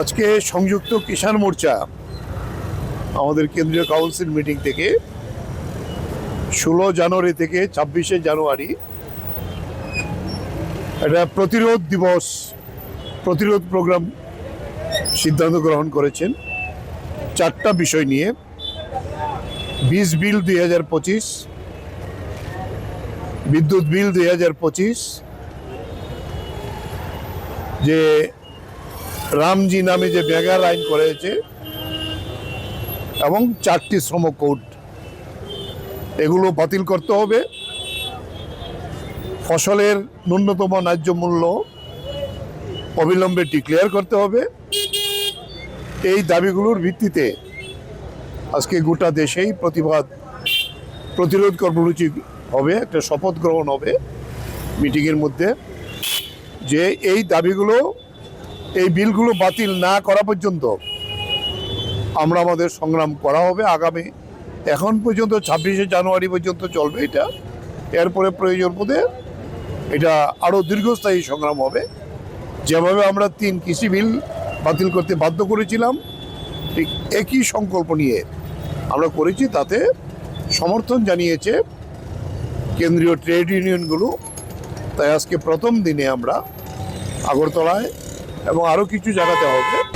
আজকে সংযুক্ত কিষাণ মোর্চা আমাদের কেন্দ্রীয় কাউন্সিল মিটিং থেকে ষোলো জানুয়ারি থেকে ছাব্বিশে জানুয়ারি একটা প্রতিরোধ দিবস, প্রতিরোধ প্রোগ্রাম সিদ্ধান্ত গ্রহণ করেছেন। চারটা বিষয় নিয়ে বীজ বিল দুই হাজার পঁচিশ, বিদ্যুৎ বিল দুই হাজার পঁচিশ, যে রামজি নামে যে বেগার আইন করেছে এবং চারটি শ্রম কোড এগুলো বাতিল করতে হবে। ফসলের ন্যূনতম ন্যায্য মূল্য অবিলম্বে ডিক্লেয়ার করতে হবে। এই দাবিগুলোর ভিত্তিতে আজকে গোটা দেশেই প্রতিবাদ, প্রতিরোধ কর্মসূচি হবে, একটা শপথ গ্রহণ হবে মিটিংয়ের মধ্যে যে এই দাবিগুলো এই বিলগুলো বাতিল না করা পর্যন্ত আমরা আমাদের সংগ্রাম করা হবে আগামী এখন পর্যন্ত ছাব্বিশে জানুয়ারি পর্যন্ত চলবে এটা। এরপরে প্রয়োজন বোধে এটা আরও দীর্ঘস্থায়ী সংগ্রাম হবে। যেভাবে আমরা তিন কৃষি বিল বাতিল করতে বাধ্য করেছিলাম, ঠিক একই সংকল্প নিয়ে আমরা করেছি, তাতে সমর্থন জানিয়েছে কেন্দ্রীয় ট্রেড ইউনিয়নগুলো। তাই আজকে প্রথম দিনে আমরা আগরতলায় এবং আরও কিছু জায়গাতে হবে।